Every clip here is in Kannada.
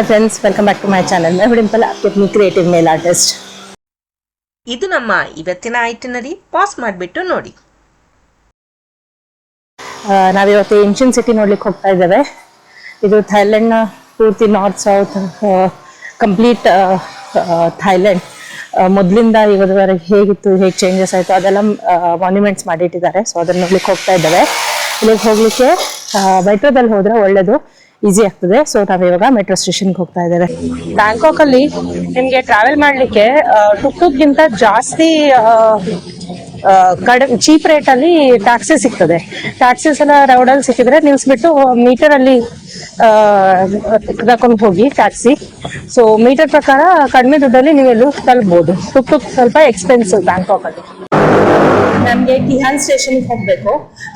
Hi friends welcome back to my channel my Dimple Apni creative male artist ಇದು ನಮ್ಮ ಇವತ್ತಿನ ಐಟಿನರಿ ಪಾಸ್ ಮಾಡಿಬಿಟ್ಟು ನೋಡಿ. ನಾವಿವತ್ತು ಏನ್ಷಿಯನ್ ಸಿಟಿ ನೋಡ್ಲಿಕ್ಕೆ ಹೋಗ್ತಾ ಇದ್ದೇವೆ. ಇದು ಥೈಲ್ಯಾಂಡ್ನ ಪೂರ್ತಿ ನಾರ್ತ್ ಸೌತ್ ಕಂಪ್ಲೀಟ್ ಥೈಲ್ಯಾಂಡ್ ಮೊದಲಿಂದ ಇವತ್ತವರೆಗೆ ಹೇಗಿತ್ತು ಹೇಗೆ ಚೇಂಜಸ್ ಆಯಿತು ಅದೆಲ್ಲ ಮಾನ್ಯುಮೆಂಟ್ಸ್ ಮಾಡಿಟ್ಟಿದ್ದಾರೆ. ಸೊ ಅದನ್ನ ನೋಡ್ಲಿಕ್ಕೆ ಹೋಗ್ತಾ ಇದ್ದೇವೆ. ಇಲ್ಲಿಗೆ ಹೋಗ್ಲಿಕ್ಕೆ ಮೆಟ್ರೋದಲ್ಲಿ ಹೋದ್ರೆ ಒಳ್ಳೇದು. ಈಸಿ ಆಗ್ತದೆ. ಸೊ ನಾವಿವಾಗ ಮೆಟ್ರೋ ಸ್ಟೇಷನ್ಗೆ ಹೋಗ್ತಾ ಇದ್ದಾರೆ ಬ್ಯಾಂಕಾಕ್ ಅಲ್ಲಿ ನಿಮ್ಗೆ ಟ್ರಾವೆಲ್ ಮಾಡ್ಲಿಕ್ಕೆ ಟುಕ್ ಜಾಸ್ತಿ ಕಡಿಮೆ ಚೀಪ್ ರೇಟ್ ಅಲ್ಲಿ ಟ್ಯಾಕ್ಸಿ ಸಿಗ್ತದೆ. ಟ್ಯಾಕ್ಸೀಸ್ ಎಲ್ಲ ರೌಡಲ್ಲಿ ಸಿಕ್ಕಿದ್ರೆ ನಿಲ್ಸ್ಬಿಟ್ಟು ಮೀಟರ್ ಅಲ್ಲಿ ತಗೊಂಡು ಹೋಗಿ ಟ್ಯಾಕ್ಸಿ ಸೊ ಮೀಟರ್ ಪ್ರಕಾರ ಕಡಿಮೆ ದುಡ್ಡಲ್ಲಿ ನೀವೆಲ್ಲೂ ತಲುಪಬಹುದು ಟುಕ್ ಟುಕ್ ಸ್ವಲ್ಪ ಎಕ್ಸ್ಪೆನ್ಸಿವ್ ಬ್ಯಾಂಕಾಕ್ ಅಲ್ಲಿ. ನಮ್ಗೆ ಕಿಹಾನ್ ಸ್ಟೇಷನ್ಗೆ ಹೋಗಬೇಕು.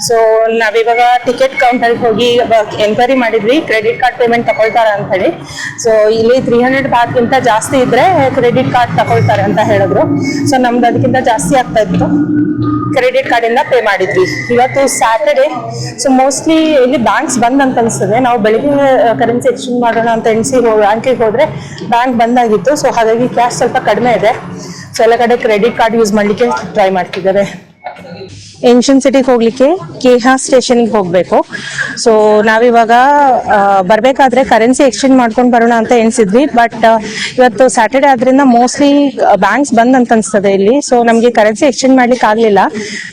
ಸೊ ನಾವಿವಾಗ ಟಿಕೆಟ್ ಕೌಂಟರ್ಗೆ ಹೋಗಿ ಎನ್ಕ್ವೈರಿ ಮಾಡಿದ್ವಿ. ಕ್ರೆಡಿಟ್ ಕಾರ್ಡ್ ಪೇಮೆಂಟ್ ತಗೊಳ್ತಾರ ಅಂತ ಹೇಳಿ. ಸೊ ಇಲ್ಲಿ ತ್ರೀ ಹಂಡ್ರೆಡ್ ಬಾತ್ಗಿಂತ ಜಾಸ್ತಿ ಇದ್ರೆ ಕ್ರೆಡಿಟ್ ಕಾರ್ಡ್ ತಗೊಳ್ತಾರೆ ಅಂತ ಹೇಳಿದ್ರು. ಸೊ ನಮ್ದು ಅದಕ್ಕಿಂತ ಜಾಸ್ತಿ ಆಗ್ತಾ ಇತ್ತು. ಕ್ರೆಡಿಟ್ ಕಾರ್ಡ್ ಇಂದ ಪೇ ಮಾಡಿದ್ವಿ. ಇವತ್ತು ಸ್ಯಾಟರ್ಡೆ ಸೊ ಮೋಸ್ಟ್ಲಿ ಇಲ್ಲಿ ಬ್ಯಾಂಕ್ಸ್ ಬಂದ್ ಅಂತ ಅನ್ಸ್ತದೆ ನಾವು ಬೆಳಿಗ್ಗೆ ಕರೆನ್ಸಿ ಎಕ್ಸ್ಚೇಂಜ್ ಮಾಡೋಣ ಅಂತ ಎಣಿಸಿ ಬ್ಯಾಂಕಿಗೆ ಹೋದ್ರೆ ಬ್ಯಾಂಕ್ ಬಂದಾಗಿತ್ತು. ಸೊ ಹಾಗಾಗಿ ಕ್ಯಾಶ್ ಸ್ವಲ್ಪ ಕಡಿಮೆ ಇದೆ. ಸೊ ಎಲ್ಲ ಕಡೆ ಕ್ರೆಡಿಟ್ ಕಾರ್ಡ್ ಯೂಸ್ ಮಾಡಲಿಕ್ಕೆ ಟ್ರೈ ಮಾಡ್ತಿದ್ದಾರೆ. ಏನ್ಷಿಯನ್ ಸಿಟಿಗೆ ಹೋಗ್ಲಿಕ್ಕೆ ಕೇಹಾ ಸ್ಟೇಷನ್ಗೆ ಹೋಗ್ಬೇಕು. ಸೊ ನಾವಿವಾಗ ಬರಬೇಕಾದ್ರೆ ಬರ್ಬೇಕಾದ್ರೆ ಕರೆನ್ಸಿ ಎಕ್ಸ್ಚೇಂಜ್ ಮಾಡ್ಕೊಂಡು ಬರೋಣ ಅಂತ ಎಣಿಸಿದ್ವಿ. ಬಟ್ ಇವತ್ತು ಸ್ಯಾಟರ್ಡೆ ಆದ್ರಿಂದ ಮೋಸ್ಟ್ಲಿ ಬ್ಯಾಂಕ್ಸ್ ಬಂದ್ ಅಂತ ಅನ್ಸ್ತದೆ ಇಲ್ಲಿ. ಸೊ ನಮಗೆ ಕರೆನ್ಸಿ ಎಕ್ಸ್ಚೇಂಜ್ ಮಾಡ್ಲಿಕ್ಕೆ ಆಗಲಿಲ್ಲ.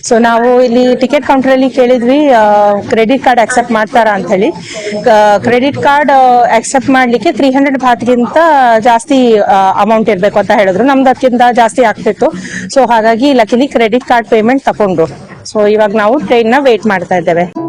ಸೊ ನಾವು ಇಲ್ಲಿ ಟಿಕೆಟ್ ಕೌಂಟರ್ ಅಲ್ಲಿ ಕೇಳಿದ್ವಿ ಕ್ರೆಡಿಟ್ ಕಾರ್ಡ್ ಅಕ್ಸೆಪ್ಟ್ ಮಾಡ್ತಾರಾ ಅಂತ ಹೇಳಿ. ಕ್ರೆಡಿಟ್ ಕಾರ್ಡ್ ಅಕ್ಸೆಪ್ಟ್ ಮಾಡ್ಲಿಕ್ಕೆ ತ್ರೀ ಹಂಡ್ರೆಡ್ ಭಾತ್ಗಿಂತ ಜಾಸ್ತಿ ಅಮೌಂಟ್ ಇರಬೇಕು ಅಂತ ಹೇಳಿದ್ರು. ನಮ್ದು ಅದಕ್ಕಿಂತ ಜಾಸ್ತಿ ಆಗ್ತಿತ್ತು. ಸೊ ಹಾಗಾಗಿ ಲಕಿಲಿ ಕ್ರೆಡಿಟ್ ಕಾರ್ಡ್ ಪೇಮೆಂಟ್ ತಗೊಂಡ್ರು. ಸೊ ಇವಾಗ ನಾವು ಟ್ರೈನ್ನ ವೇಟ್ ಮಾಡ್ತಾ ಇದ್ದೇವೆ.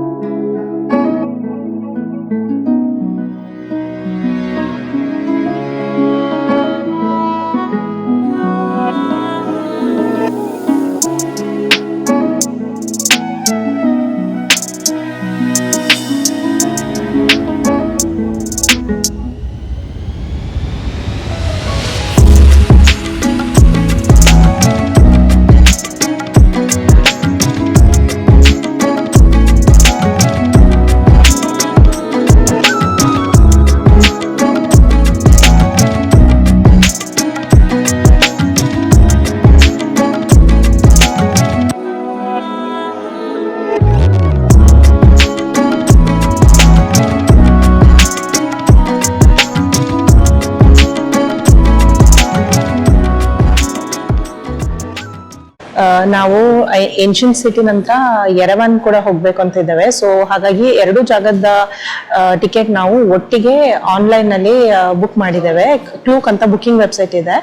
ಏನ್ಷಿಯನ್ ಸಿಟಿ ನಂತರ ಎರವನ್ ಕೂಡ ಹೋಗ್ಬೇಕು ಅಂತ ಇದ್ದೇವೆ ಸೊ ಹಾಗಾಗಿ ಎರಡು ಜಾಗದ ಟಿಕೆಟ್ ನಾವು ಒಟ್ಟಿಗೆ ಆನ್ಲೈನ್ನಲ್ಲಿ ಬುಕ್ ಮಾಡಿದ್ದೇವೆ. ಕ್ಲೂಕ್ ಅಂತ ಬುಕಿಂಗ್ ವೆಬ್ಸೈಟ್ ಇದೆ.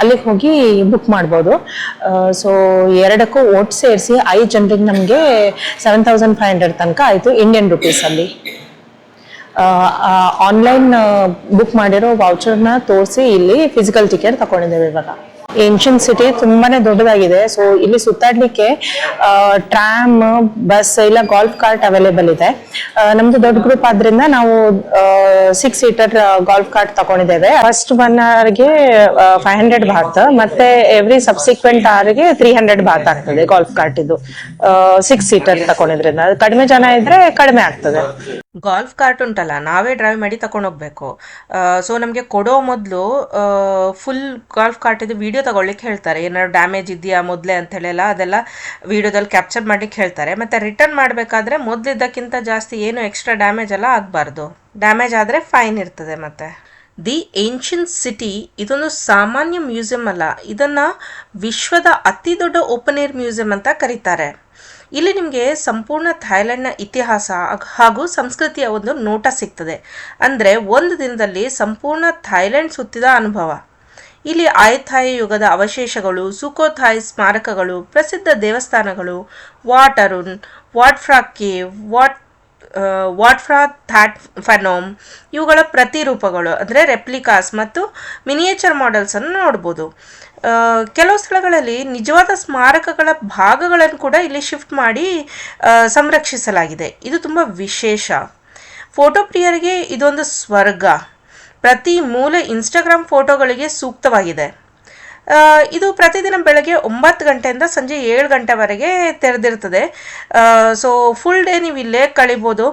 ಅಲ್ಲಿಗೆ ಹೋಗಿ ಬುಕ್ ಮಾಡ್ಬೋದು. ಸೊ ಎರಡಕ್ಕೂ ಒಟ್ಟು ಸೇರಿಸಿ ಐದು ಜನರಿಗೆ ನಮಗೆ ಸೆವೆನ್ ತೌಸಂಡ್ ಫೈವ್ ಹಂಡ್ರೆಡ್ ತನಕ ಆಯಿತು ಇಂಡಿಯನ್ ರುಪೀಸಲ್ಲಿ ಆನ್ಲೈನ್ ಬುಕ್ ಮಾಡಿರೋ ವೌಚರ್ನ ತೋರಿಸಿ ಇಲ್ಲಿ ಫಿಸಿಕಲ್ ಟಿಕೆಟ್ ತಗೊಂಡಿದ್ದೇವೆ ಇವಾಗ. ಏನ್ಷಿಯನ್ ಸಿಟಿ ತುಂಬಾನೇ ದೊಡ್ಡದಾಗಿದೆ. ಸೊ ಇಲ್ಲಿ ಸುತ್ತಾಡ್ಲಿಕ್ಕೆ ಟ್ರಾಮ್ ಬಸ್ ಇಲ್ಲ ಗಾಲ್ಫ್ ಕಾರ್ಟ್ ಅವೈಲೇಬಲ್ ಇದೆ. ನಮ್ದು ದೊಡ್ಡ ಗ್ರೂಪ್ ಆದ್ರಿಂದ ನಾವು ಸಿಕ್ಸ್ ಸೀಟರ್ ಗಾಲ್ಫ್ ಕಾರ್ಟ್ ತಗೊಂಡಿದ್ದೇವೆ. ಫಸ್ಟ್ ಒನ್ ಅವರ್ಗೆ ಫೈವ್ ಹಂಡ್ರೆಡ್ ಬಾತ್ ಮತ್ತೆ ಎವ್ರಿ ಸಬ್ಸಿಕ್ವೆಂಟ್ ಅವರ್ಗೆ ತ್ರೀ ಹಂಡ್ರೆಡ್ ಬಾತ್ ಆಗ್ತದೆ ಗಾಲ್ಫ್ ಕಾರ್ಟ್ ಇದು. ಸಿಕ್ಸ್ ಸೀಟರ್ ತಗೊಂಡಿದ್ರಿಂದ. ಕಡಿಮೆ ಜನ ಇದ್ರೆ ಕಡಿಮೆ ಆಗ್ತದೆ. ಗಾಲ್ಫ್ ಕಾರ್ಟ್ ಉಂಟಲ್ಲ, ನಾವೇ ಡ್ರೈವ್ ಮಾಡಿ ತಗೊಂಡೋಗ್ಬೇಕು ಸೊ ನಮಗೆ ಕೊಡೋ ಮೊದಲು ಫುಲ್ ಗಾಲ್ಫ್ ಕಾರ್ಟಿದು ವೀಡಿಯೋ ತಗೊಳ್ಳಿಕ್ಕೆ ಹೇಳ್ತಾರೆ. ಏನಾದ್ರು ಡ್ಯಾಮೇಜ್ ಇದೆಯಾ ಮೊದಲೇ ಅಂತ ಹೇಳೆಲ್ಲ ಅದೆಲ್ಲ ವೀಡಿಯೋದಲ್ಲಿ ಕ್ಯಾಪ್ಚರ್ ಮಾಡ್ಲಿಕ್ಕೆ ಹೇಳ್ತಾರೆ. ಮತ್ತು ರಿಟರ್ನ್ ಮಾಡಬೇಕಾದ್ರೆ ಮೊದಲಿದ್ದಕ್ಕಿಂತ ಜಾಸ್ತಿ ಏನು ಎಕ್ಸ್ಟ್ರಾ ಡ್ಯಾಮೇಜ್ ಎಲ್ಲ ಆಗಬಾರ್ದು. ಡ್ಯಾಮೇಜ್ ಆದರೆ ಫೈನ್ ಇರ್ತದೆ ಮತ್ತೆ. ದಿ ಏನ್ಷಿಯನ್ ಸಿಟಿ ಇದೊಂದು ಸಾಮಾನ್ಯ ಮ್ಯೂಸಿಯಂ ಅಲ್ಲ. ಇದನ್ನು ವಿಶ್ವದ ಅತಿ ದೊಡ್ಡ ಓಪನ್ ಏರ್ ಮ್ಯೂಸಿಯಂ ಅಂತ ಕರೀತಾರೆ. ಇಲ್ಲಿ ನಿಮಗೆ ಸಂಪೂರ್ಣ ಥಾಯ್ಲೆಂಡ್ನ ಇತಿಹಾಸ ಹಾಗೂ ಸಂಸ್ಕೃತಿಯ ಒಂದು ನೋಟ ಸಿಗ್ತದೆ. ಅಂದರೆ ಒಂದು ದಿನದಲ್ಲಿ ಸಂಪೂರ್ಣ ಥಾಯ್ಲೆಂಡ್ ಸುತ್ತಿದ ಅನುಭವ. ಇಲ್ಲಿ ಆಯಥಾಯಿ ಯುಗದ ಅವಶೇಷಗಳು, ಸುಕೋಥಾಯ್ ಸ್ಮಾರಕಗಳು, ಪ್ರಸಿದ್ಧ ದೇವಸ್ಥಾನಗಳು, Wat Arun Wat Phra Kaew, Wat Wat Phra That Phanom ಇವುಗಳ ಪ್ರತಿರೂಪಗಳು, ಅಂದರೆ ರೆಪ್ಲಿಕಾಸ್ ಮತ್ತು ಮಿನಿಯೇಚರ್ ಮಾಡೆಲ್ಸನ್ನು ನೋಡ್ಬೋದು. ಕೆಲವು ಸ್ಥಳಗಳಲ್ಲಿ ನಿಜವಾದ ಸ್ಮಾರಕಗಳ ಭಾಗಗಳನ್ನು ಕೂಡ ಇಲ್ಲಿ ಶಿಫ್ಟ್ ಮಾಡಿ ಸಂರಕ್ಷಿಸಲಾಗಿದೆ. ಇದು ತುಂಬ ವಿಶೇಷ. ಫೋಟೋ ಪ್ರಿಯರಿಗೆ ಇದೊಂದು ಸ್ವರ್ಗ. ಪ್ರತಿ ಮೂಲೆ ಇನ್ಸ್ಟಾಗ್ರಾಮ್ ಫೋಟೋಗಳಿಗೆ ಸೂಕ್ತವಾಗಿದೆ. ಇದು ಪ್ರತಿದಿನ ಬೆಳಗ್ಗೆ ಒಂಬತ್ತು ಗಂಟೆಯಿಂದ ಸಂಜೆ ಏಳು ಗಂಟೆವರೆಗೆ ತೆರೆದಿರ್ತದೆ ಸೊ ಫುಲ್ ಡೇ ನೀವು ಇಲ್ಲೇ ಕಳಿಬೋದು.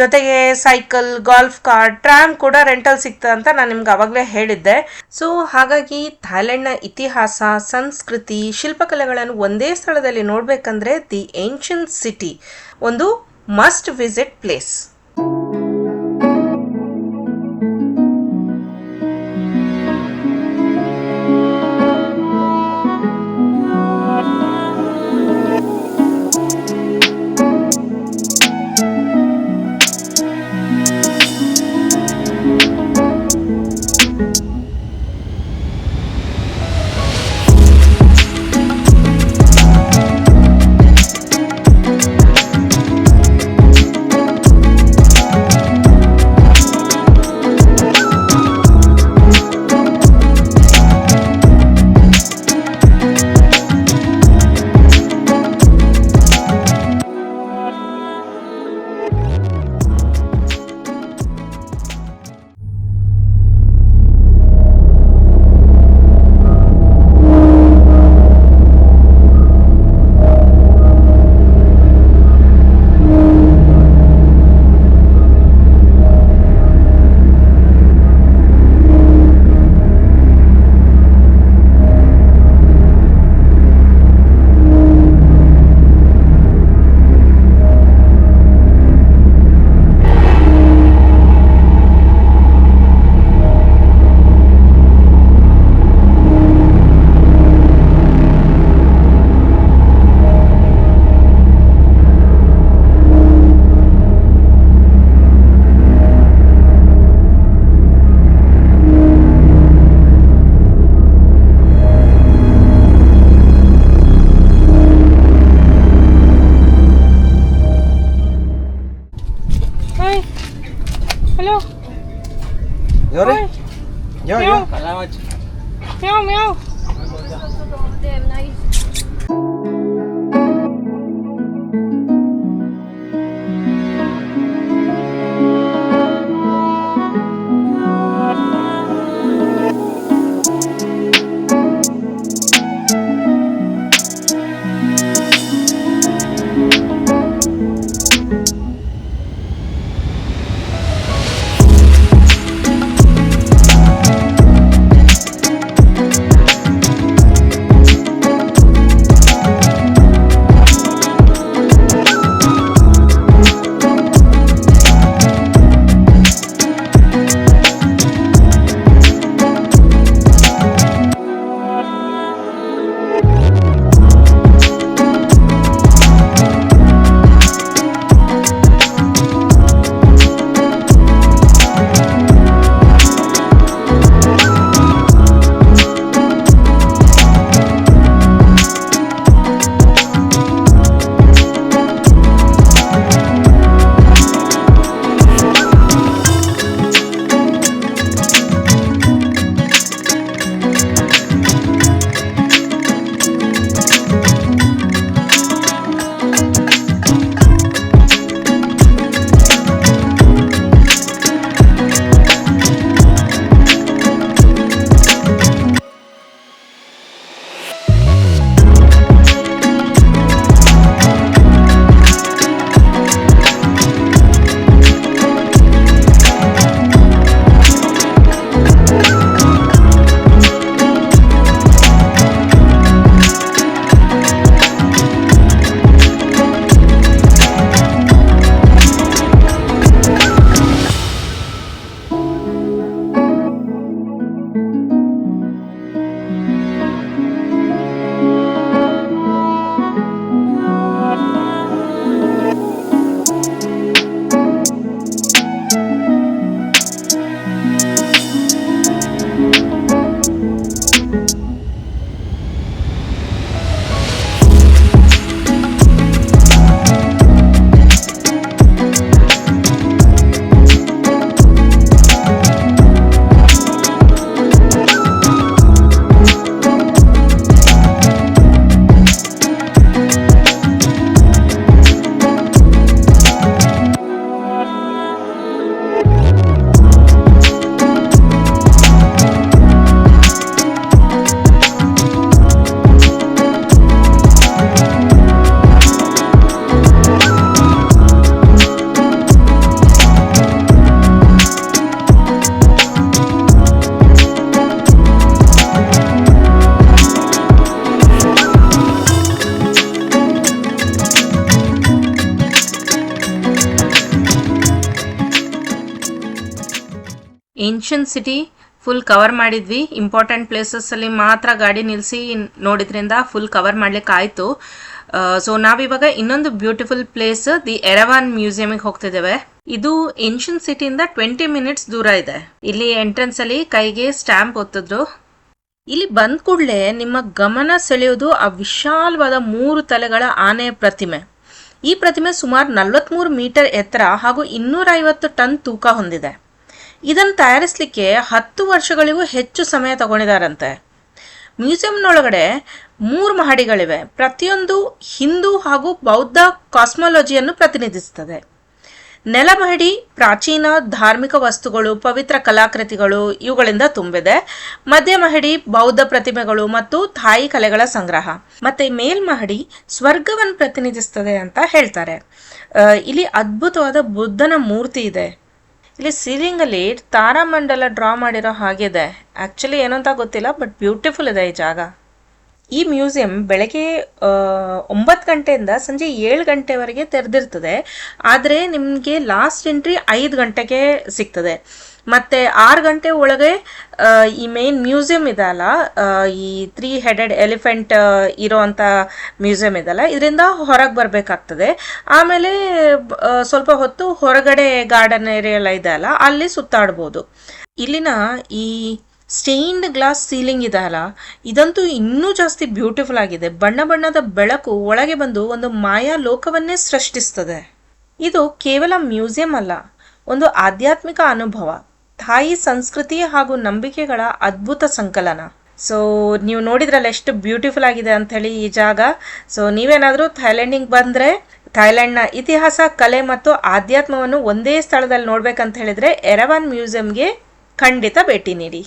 ಜೊತೆಗೆ ಸೈಕಲ್ ಗಾಲ್ಫ್ ಕಾರ್ ಟ್ರಾಮ್ ಕೂಡ ರೆಂಟಲ್ ಸಿಗ್ತದೆ ಅಂತ ನಾನು ನಿಮ್ಗೆ ಅವಾಗಲೇ ಹೇಳಿದ್ದೆ. ಸೊ ಹಾಗಾಗಿ ಥಾಯ್ಲೆಂಡ್ನ ಇತಿಹಾಸ, ಸಂಸ್ಕೃತಿ, ಶಿಲ್ಪಕಲೆಗಳನ್ನು ಒಂದೇ ಸ್ಥಳದಲ್ಲಿ ನೋಡಬೇಕಂದ್ರೆ ದಿ ಏನ್ಷಿಯನ್ ಸಿಟಿ ಒಂದು must visit place ancient city full cover ಮಾಡಿದ್ವಿ. ಇಂಪಾರ್ಟೆಂಟ್ ಪ್ಲೇಸಸ್ಸಲ್ಲಿ ಮಾತ್ರ ಗಾಡಿ ನಿಲ್ಲಿಸಿ ನೋಡಿದ್ರಿಂದ ಫುಲ್ ಕವರ್ ಮಾಡ್ಲಿಕ್ಕೆ ಆಯಿತು. ಸೊ ನಾವಿವಾಗ ಇನ್ನೊಂದು ಬ್ಯೂಟಿಫುಲ್ ಪ್ಲೇಸ್ ದಿ ಎರವಾನ್ ಮ್ಯೂಸಿಯಮಿಗೆ ಹೋಗ್ತಿದ್ದೇವೆ. ಇದು ಏನ್ಷಿಯನ್ ಸಿಟಿಯಿಂದ ಟ್ವೆಂಟಿ ಮಿನಿಟ್ಸ್ ದೂರ ಇದೆ. ಇಲ್ಲಿ ಎಂಟ್ರೆನ್ಸ್ ಅಲ್ಲಿ ಕೈಗೆ ಸ್ಟ್ಯಾಂಪ್ ಒತ್ತಿದ್ರು. ಇಲ್ಲಿ ಬಂದ ಕೂಡಲೇ ನಿಮ್ಮ ಗಮನ ಸೆಳೆಯೋದು ಆ ವಿಶಾಲವಾದ ಮೂರು ತಲೆಗಳ ಆನೆ ಪ್ರತಿಮೆ. ಈ ಪ್ರತಿಮೆ ಸುಮಾರು ನಲವತ್ತ್ಮೂರು ಮೀಟರ್ ಎತ್ತರ ಹಾಗೂ ಇನ್ನೂರೈವತ್ತು ಟನ್ ತೂಕ ಹೊಂದಿದೆ. ಇದನ್ನು ತಯಾರಿಸಲಿಕ್ಕೆ ಹತ್ತು ವರ್ಷಗಳಿಗೂ ಹೆಚ್ಚು ಸಮಯ ತಗೊಂಡಿದ್ದಾರಂತೆ ಮ್ಯೂಸಿಯಂನೊಳಗಡೆ ಮೂರು ಮಹಡಿಗಳಿವೆ. ಪ್ರತಿಯೊಂದು ಹಿಂದೂ ಹಾಗೂ ಬೌದ್ಧ ಕಾಸ್ಮಾಲಜಿಯನ್ನು ಪ್ರತಿನಿಧಿಸುತ್ತದೆ. ನೆಲಮಹಡಿ ಪ್ರಾಚೀನ ಧಾರ್ಮಿಕ ವಸ್ತುಗಳು, ಪವಿತ್ರ ಕಲಾಕೃತಿಗಳು ಇವುಗಳಿಂದ ತುಂಬಿದೆ. ಮಧ್ಯ ಮಹಡಿ, ಬೌದ್ಧ ಪ್ರತಿಮೆಗಳು ಮತ್ತು ಥಾಯಿ ಕಲೆಗಳ ಸಂಗ್ರಹ. ಮತ್ತೆ ಮೇಲ್ಮಹಡಿ ಸ್ವರ್ಗವನ್ನು ಪ್ರತಿನಿಧಿಸ್ತದೆ ಅಂತ ಹೇಳ್ತಾರೆ. ಇಲ್ಲಿ ಅದ್ಭುತವಾದ ಬುದ್ಧನ ಮೂರ್ತಿ ಇದೆ. ಇಲ್ಲಿ ಸೀಲಿಂಗ್ ಅಲ್ಲಿ ತಾರಾಮಂಡಲ ಡ್ರಾ ಮಾಡಿರೋ ಹಾಗಿದೆ. ಆಕ್ಚುಲಿ ಏನು ಅಂತ ಗೊತ್ತಿಲ್ಲ ಬಟ್ ಬ್ಯೂಟಿಫುಲ್ ಇದೆ ಈ ಜಾಗ. ಈ ಮ್ಯೂಸಿಯಂ ಬೆಳಗ್ಗೆ ಒಂಬತ್ತು ಗಂಟೆಯಿಂದ ಸಂಜೆ ಏಳು ಗಂಟೆವರೆಗೆ ತೆರೆದಿರ್ತದೆ. ಆದರೆ ನಿಮಗೆ ಲಾಸ್ಟ್ ಎಂಟ್ರಿ ಐದು ಗಂಟೆಗೆ ಸಿಗ್ತದೆ. ಮತ್ತೆ ಆರು ಗಂಟೆ ಒಳಗೆ ಈ ಮೇನ್ ಮ್ಯೂಸಿಯಂ ಇದಲ್ಲ ಆ, ಈ ತ್ರೀ ಹೆಡೆಡ್ ಎಲಿಫೆಂಟ್ ಇರೋವಂಥ ಮ್ಯೂಸಿಯಂ ಇದಲ್ಲ ಇದರಿಂದ ಹೊರಗೆ ಬರಬೇಕಾಗ್ತದೆ. ಆಮೇಲೆ ಸ್ವಲ್ಪ ಹೊತ್ತು ಹೊರಗಡೆ ಗಾರ್ಡನ್ ಏರಿಯಾ ಎಲ್ಲ ಇದೆ ಅಲ್ಲ ಅಲ್ಲಿ ಸುತ್ತಾಡ್ಬೋದು. ಇಲ್ಲಿನ ಈ ಸ್ಟೇನ್ಡ್ ಗ್ಲಾಸ್ ಸೀಲಿಂಗ್ ಇದೆ ಅಲ್ಲ ಇದಂತೂ ಇನ್ನೂ ಜಾಸ್ತಿ ಬ್ಯೂಟಿಫುಲ್ ಆಗಿದೆ. ಬಣ್ಣ ಬಣ್ಣದ ಬೆಳಕು ಒಳಗೆ ಬಂದು ಒಂದು ಮಾಯಾ ಲೋಕವನ್ನೇ ಸೃಷ್ಟಿಸ್ತದೆ. ಇದು ಕೇವಲ ಮ್ಯೂಸಿಯಂ ಅಲ್ಲ ಒಂದು ಆಧ್ಯಾತ್ಮಿಕ ಅನುಭವ. ಥಾಯಿ ಸಂಸ್ಕೃತಿ ಹಾಗೂ ನಂಬಿಕೆಗಳ ಅದ್ಭುತ ಸಂಕಲನ. ಸೊ ನೀವು ನೋಡಿದ್ರಲ್ಲಿ ಎಷ್ಟು ಬ್ಯೂಟಿಫುಲ್ ಆಗಿದೆ ಅಂತ ಹೇಳಿ ಈ ಜಾಗ. ಸೊ ನೀವೇನಾದರೂ ಥೈಲ್ಯಾಂಡಿಗೆ ಬಂದರೆ ಥೈಲ್ಯಾಂಡ್ನ ಇತಿಹಾಸ, ಕಲೆ ಮತ್ತು ಆಧ್ಯಾತ್ಮವನ್ನು ಒಂದೇ ಸ್ಥಳದಲ್ಲಿ ನೋಡ್ಬೇಕಂತ ಹೇಳಿದ್ರೆ ಎರವನ್ ಮ್ಯೂಸಿಯಂಗೆ ಖಂಡಿತ ಭೇಟಿ ನೀಡಿ.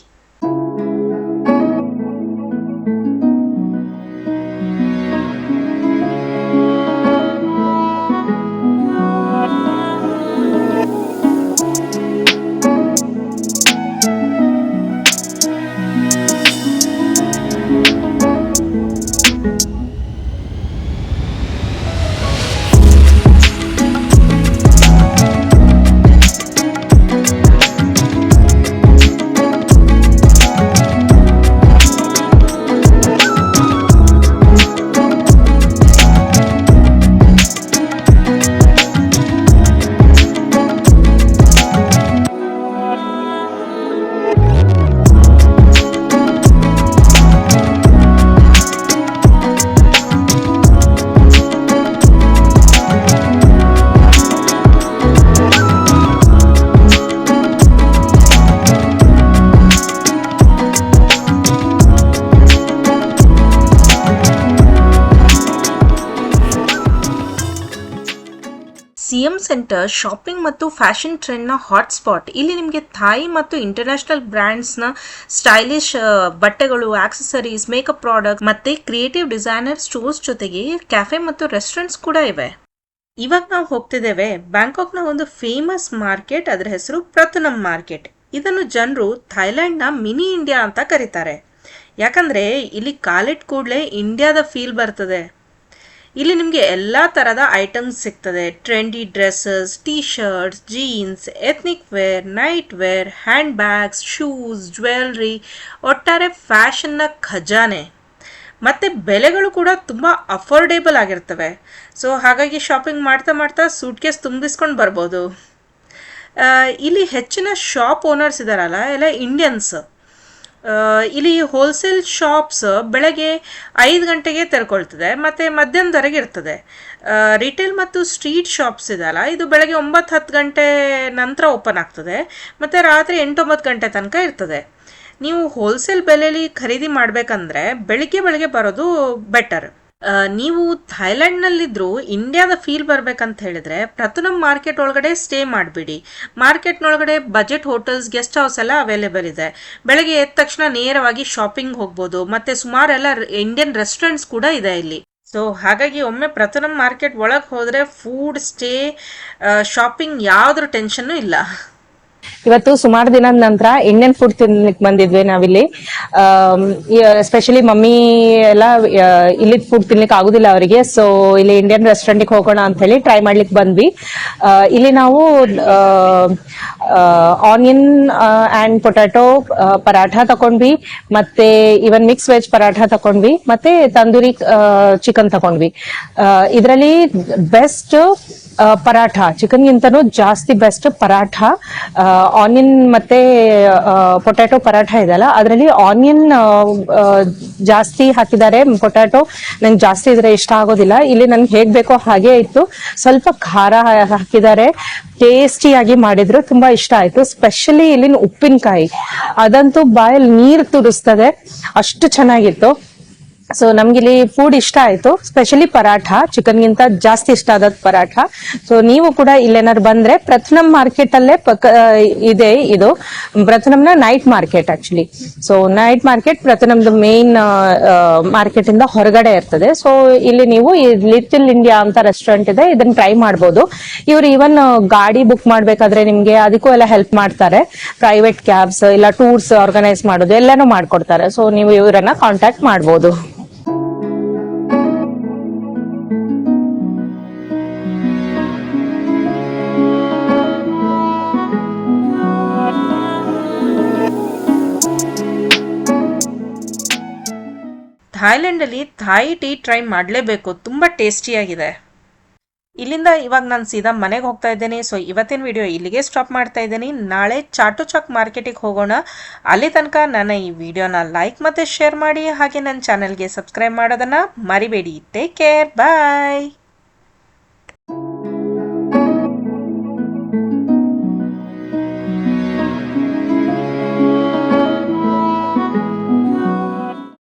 ಸೆಂಟರ್ ಶಾಪಿಂಗ್ ಮತ್ತು ಫ್ಯಾಷನ್ ಟ್ರೆಂಡ್ನ ಹಾಟ್ಸ್ಪಾಟ್ ಇಲ್ಲಿ ನಿಮಗೆ ಥಾಯ್ ಮತ್ತು ಇಂಟರ್ನ್ಯಾಷನಲ್ ಬ್ರ್ಯಾಂಡ್ಸ್ನ ಸ್ಟೈಲಿಶ್ ಬಟ್ಟೆಗಳು ಆಕ್ಸೆಸರೀಸ್ ಮೇಕಪ್ ಪ್ರಾಡಕ್ಟ್ ಮತ್ತೆ ಕ್ರಿಯೇಟಿವ್ ಡಿಸೈನರ್ ಸ್ಟೋರ್ಸ್ ಜೊತೆಗೆ ಕ್ಯಾಫೆ ಮತ್ತು ರೆಸ್ಟೋರೆಂಟ್ಸ್ ಕೂಡ ಇವೆ. ಇವಾಗ ನಾವು ಹೋಗ್ತಿದ್ದೇವೆ ಬ್ಯಾಂಕಾಕ್ನ ಒಂದು ಫೇಮಸ್ ಮಾರ್ಕೆಟ್ ಅದರ ಹೆಸರು ಪ್ರತನಮ್ ಮಾರ್ಕೆಟ್ ಇದನ್ನು ಜನರು ಥೈಲ್ಯಾಂಡ್ನ ಮಿನಿ ಇಂಡಿಯಾ ಅಂತ ಕರೀತಾರೆ. ಯಾಕಂದ್ರೆ ಇಲ್ಲಿ ಕಾಲಿಟ್ ಕೂಡಲೇ ಇಂಡಿಯಾದ ಫೀಲ್ ಬರ್ತದೆ. ಇಲ್ಲಿ ನಿಮಗೆ ಎಲ್ಲ ಥರದ ಐಟಮ್ಸ್ ಸಿಗ್ತದೆ. Trendy dresses T shirts jeans ethnic wear night wear hand bags shoes jewellery ಒಟ್ಟಾರೆ ಫ್ಯಾಷನ್ನ ಖಜಾನೆ. ಮತ್ತು ಬೆಲೆಗಳು ಕೂಡ ತುಂಬ ಅಫೋರ್ಡೇಬಲ್ ಆಗಿರ್ತವೆ. ಸೊ ಹಾಗಾಗಿ ಶಾಪಿಂಗ್ ಮಾಡ್ತಾ ಮಾಡ್ತಾ ಸೂಟ್ಕೇಸ್ ತುಂಬಿಸ್ಕೊಂಡು ಬರ್ಬೋದು. ಇಲ್ಲಿ ಹೆಚ್ಚಿನ ಶಾಪ್ ಓನರ್ಸ್ ಇದ್ದಾರಲ್ಲ ಎಲ್ಲ ಇಂಡಿಯನ್ಸ್ ಇಲ್ಲಿ ಹೋಲ್ಸೇಲ್ ಶಾಪ್ಸ್ ಬೆಳಗ್ಗೆ ಐದು ಗಂಟೆಗೆ ತೆರ್ಕೊಳ್ತದೆ, ಮತ್ತು ಮಧ್ಯಾಹ್ನದವರೆಗೆ ಇರ್ತದೆ. ರಿಟೇಲ್ ಮತ್ತು ಸ್ಟ್ರೀಟ್ ಶಾಪ್ಸ್ ಇದಲ್ಲ, ಇದು ಬೆಳಗ್ಗೆ ಒಂಬತ್ತು ಹತ್ತು ಗಂಟೆ ನಂತರ ಓಪನ್ ಆಗ್ತದೆ, ಮತ್ತು ರಾತ್ರಿ ಎಂಟೊಂಬತ್ತು ಗಂಟೆ ತನಕ ಇರ್ತದೆ. ನೀವು ಹೋಲ್ಸೇಲ್ ಬೆಲೆಯಲ್ಲಿ ಖರೀದಿ ಮಾಡಬೇಕಂದ್ರೆ ಬೆಳಿಗ್ಗೆ ಬೆಳಗ್ಗೆ ಬರೋದು ಬೆಟರ್ ನೀವು ಥೈಲ್ಯಾಂಡ್ನಲ್ಲಿದ್ದರೂ ಇಂಡಿಯಾದ ಫೀಲ್ ಬರ್ಬೇಕಂತ ಹೇಳಿದ್ರೆ ಪ್ರಥಮ ಮಾರ್ಕೆಟ್ ಒಳಗಡೆ ಸ್ಟೇ ಮಾಡಿಬಿಡಿ. ಮಾರ್ಕೆಟ್ನೊಳಗಡೆ ಬಜೆಟ್ ಹೋಟೆಲ್ಸ್ ಗೆಸ್ಟ್ ಹೌಸ್ ಎಲ್ಲ ಅವೈಲೇಬಲ್ ಇದೆ. ಬೆಳಗ್ಗೆ ಎದ್ದ ತಕ್ಷಣ ನೇರವಾಗಿ ಶಾಪಿಂಗ್ ಹೋಗ್ಬೋದು. ಮತ್ತೆ ಸುಮಾರೆಲ್ಲ ಇಂಡಿಯನ್ ರೆಸ್ಟೋರೆಂಟ್ಸ್ ಕೂಡ ಇದೆ ಇಲ್ಲಿ. ಸೊ ಹಾಗಾಗಿ ಒಮ್ಮೆ ಪ್ರಥಮ ಮಾರ್ಕೆಟ್ ಒಳಗೆ ಹೋದರೆ ಫುಡ್ ಸ್ಟೇ ಶಾಪಿಂಗ್ ಯಾವುದ್ರ ಟೆನ್ಷನ್ನು ಇಲ್ಲ. ಇವತ್ತು ಸುಮಾರು ದಿನದ ನಂತರ ಇಂಡಿಯನ್ ಫುಡ್ ತಿನ್ಲಿಕ್ಕೆ ಬಂದಿದ್ವಿ ನಾವಿಲ್ಲಿ. ಎಸ್ಪೆಷಲಿ ಮಮ್ಮಿ ಎಲ್ಲ ಇಲ್ಲಿ ಫುಡ್ ತಿನ್ಲಿಕ್ಕೆ ಆಗುದಿಲ್ಲ ಅವರಿಗೆ. ಸೊ ಇಲ್ಲಿ ಇಂಡಿಯನ್ ರೆಸ್ಟೋರೆಂಟ್ಗೆ ಹೋಗೋಣ ಅಂತ ಹೇಳಿ ಟ್ರೈ ಮಾಡ್ಲಿಕ್ಕೆ ಬಂದ್ವಿ. ಇಲ್ಲಿ ನಾವು ಆನಿಯನ್ ಅಂಡ್ ಪೊಟ್ಯಾಟೊ ಪರಾಠ ತಕೊಂಡ್ವಿ. ಮತ್ತೆ ಇವನ್ ಮಿಕ್ಸ್ ವೆಜ್ ಪರಾಠ ತಕೊಂಡ್ವಿ. ಮತ್ತೆ ತಂದೂರಿ ಚಿಕನ್ ತಕೊಂಡ್ವಿ. ಇದರಲ್ಲಿ ಬೆಸ್ಟ್ ಪರಾಠ. ಚಿಕನ್ ಗಿಂತನೂ ಜಾಸ್ತಿ ಬೆಸ್ಟ್ ಪರಾಠ. ಆನಿಯನ್ ಮತ್ತೆ ಪೊಟ್ಯಾಟೊ ಪರಾಠ ಇದೆಲ್ಲ ಅದರಲ್ಲಿ ಆನಿಯನ್ ಜಾಸ್ತಿ ಹಾಕಿದ್ದಾರೆ. ಪೊಟ್ಯಾಟೊ ನಂಗೆ ಜಾಸ್ತಿ ಇದ್ರೆ ಇಷ್ಟ ಆಗೋದಿಲ್ಲ. ಇಲ್ಲಿ ನನ್ಗೆ ಹೇಗ್ ಬೇಕೋ ಹಾಗೆ ಇತ್ತು. ಸ್ವಲ್ಪ ಖಾರ ಹಾಕಿದ್ದಾರೆ. ಟೇಸ್ಟಿಯಾಗಿ ಮಾಡಿದ್ರು. ತುಂಬಾ ಇಷ್ಟ ಆಯ್ತು. ಸ್ಪೆಷಲಿ ಇಲ್ಲಿನ ಉಪ್ಪಿನಕಾಯಿ. ಅದಂತೂ ಬಾಯಲ್ಲಿ ನೀರು ತುರಿಸ್ತದೆ ಅಷ್ಟು ಚೆನ್ನಾಗಿತ್ತು. ಸೊ ನಮ್ಗಿಲ್ಲಿ ಫುಡ್ ಇಷ್ಟ ಆಯ್ತು. ಸ್ಪೆಷಲಿ ಪರಾಠ ಚಿಕನ್ ಗಿಂತ ಜಾಸ್ತಿ ಇಷ್ಟ ಆದ ಪರಾಠ. ಸೊ ನೀವು ಕೂಡ ಇಲ್ಲೇನಾದ್ರು ಬಂದ್ರೆ ಪ್ರಥನಂ ಮಾರ್ಕೆಟ್ ಅಲ್ಲೇ ಪಕ್ಕ ಇದೆ ಇದು. ಪ್ರಥನಂನ night market actually so night market ಪ್ರಥನಂದು main market ಇಂದ ಹೊರಗಡೆ ಇರ್ತದೆ. ಸೊ ಇಲ್ಲಿ ನೀವು ಲಿಟಲ್ ಇಂಡಿಯಾ ಅಂತ ರೆಸ್ಟೋರೆಂಟ್ ಇದೆ, ಇದನ್ನ ಟ್ರೈ ಮಾಡ್ಬೋದು. ಇವರು ಈವನ್ ಗಾಡಿ ಬುಕ್ ಮಾಡ್ಬೇಕಾದ್ರೆ ನಿಮ್ಗೆ ಅದಕ್ಕೂ ಎಲ್ಲ ಹೆಲ್ಪ್ ಮಾಡ್ತಾರೆ. ಪ್ರೈವೇಟ್ ಕ್ಯಾಬ್ಸ್ ಇಲ್ಲ ಟೂರ್ಸ್ ಆರ್ಗನೈಸ್ ಮಾಡೋದು, ಎಲ್ಲಾನು ಮಾಡ್ಕೊಡ್ತಾರೆ. ಸೊ ನೀವು ಇವರನ್ನ ಕಾಂಟ್ಯಾಕ್ಟ್ ಮಾಡ್ಬೋದು. ಥಾಯ್ಲೆಂಡಲ್ಲಿ ಥಾಯಿ ಟೀ ಟ್ರೈ ಮಾಡಲೇಬೇಕು. ತುಂಬ ಟೇಸ್ಟಿಯಾಗಿದೆ. ಇಲ್ಲಿಂದ ಇವಾಗ ನಾನು ಸೀದಾ ಮನೆಗೆ ಹೋಗ್ತಾ ಇದ್ದೇನೆ. ಸೊ ಇವತ್ತಿನ ವಿಡಿಯೋ ಇಲ್ಲಿಗೆ ಸ್ಟಾಪ್ ಮಾಡ್ತಾ ಇದ್ದೀನಿ. ನಾಳೆ ಚಾಟು ಚಾಕ್ ಮಾರ್ಕೆಟಿಗೆ ಹೋಗೋಣ. ಅಲ್ಲಿ ತನಕ ನನ್ನ ಈ ವಿಡಿಯೋನ ಲೈಕ್ ಮತ್ತು ಶೇರ್ ಮಾಡಿ. ಹಾಗೆ ನನ್ನ ಚಾನಲ್ಗೆ ಸಬ್ಸ್ಕ್ರೈಬ್ ಮಾಡೋದನ್ನು ಮರಿಬೇಡಿ. Take care bye